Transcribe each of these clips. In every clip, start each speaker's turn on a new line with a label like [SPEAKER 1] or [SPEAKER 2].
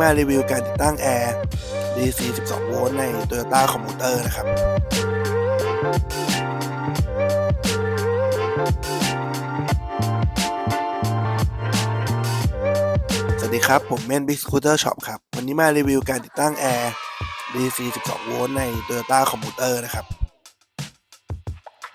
[SPEAKER 1] มารีวิวการติดตั้งแอร์ DC 12 โวลต์ใน Toyota Commuter นะครับ สวัสดีครับ ผมเม่น Big Scooter Shop ครับ วันนี้มารีวิวการติดตั้งแอร์ DC 12 โวลต์ใน Toyota Commuter นะครับ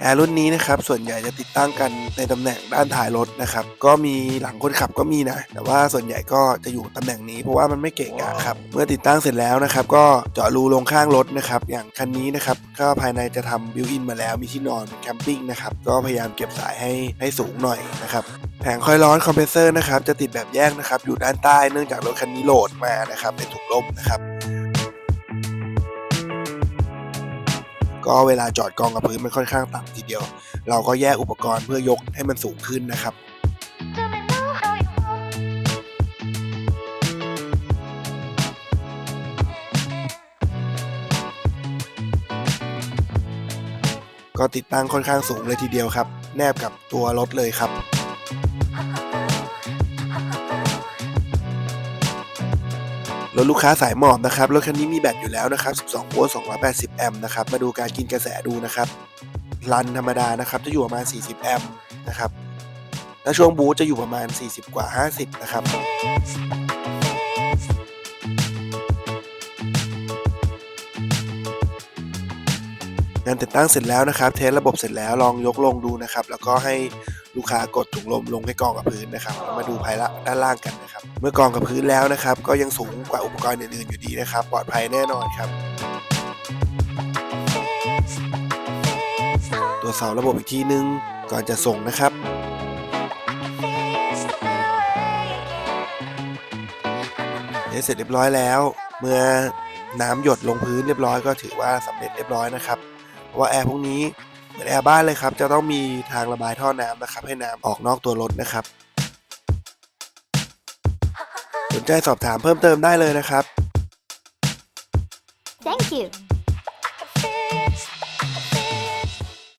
[SPEAKER 1] แอร์รุ่นนี้นะครับส่วนใหญ่จะติดตั้งกันในตำแหน่งด้านท้ายรถนะครับก็มีหลังคนขับก็มีนะ แต่ว่าส่วนใหญ่ก็จะอยู่ตำแหน่งนี้เพราะว่ามันไม่เกะกะครับเมื่อติดตั้งเสร็จแล้วนะครับก็เจาะรูลงข้างรถนะครับอย่างคันนี้นะครับก็ภายในจะทำบิวอินมาแล้วมีที่นอนแคมปิ้งนะครับก็พยายามเก็บสายให้ให้สูงหน่อยนะครับแผงคอยล์ร้อนคอมเพรสเซอร์นะครับจะติดแบบแยกนะครับอยู่ด้านใต้เนื่องจากรถคันนี้โหลดมานะครับเป็นถุงลมนะครับ ก็เวลาจอดกองกับพื้นมันค่อนข้างต่ำทีเดียว เราก็แยกอุปกรณ์เพื่อยกให้มันสูงขึ้นนะครับก็ติดตั้งค่อนข้างสูงเลยทีเดียวครับ แนบกับตัวรถเลยครับ รถลูกค้าสายหมอบนะครับรถคันนี้มีแบตอยู่แล้วนะครับ 12 โวลต์ 280 แอมป์นะครับ มาดูการกินกระแสดูนะครับรันธรรมดานะครับ จะอยู่ประมาณ 40 แอมป์นะครับ และช่วงบูสต์จะอยู่ประมาณ 40 กว่า 50 นะครับงานติดตั้งเสร็จแล้วนะครับ เทสระบบเสร็จแล้วลองยกลงดูนะครับ แล้วก็ให้ ลูกค้ากดถุงลมลงให้กองกับพื้นนะครับมาดูภายละด้านล่างกันนะครับ เมื่อกองกับพื้นแล้วนะครับ ก็ยังสูงกว่าอุปกรณ์อื่นๆอยู่ดีนะครับ ปลอดภัยแน่นอนครับตรวจสอบระบบอีกทีนึงก่อนจะส่งนะครับเสร็จเรียบร้อยแล้ว เมื่อน้ำหยดลงพื้นเรียบร้อยก็ถือว่าสำเร็จเรียบร้อยนะครับเพราะว่าแอร์พวกนี้ เหมือนแอร์บ้านเลยครับ จะต้องมีทางระบายท่อน้ำนะครับ ให้น้ำออกนอกตัวรถนะครับ สนใจสอบถามเพิ่มเติมได้เลยนะครับ
[SPEAKER 2] Thank you.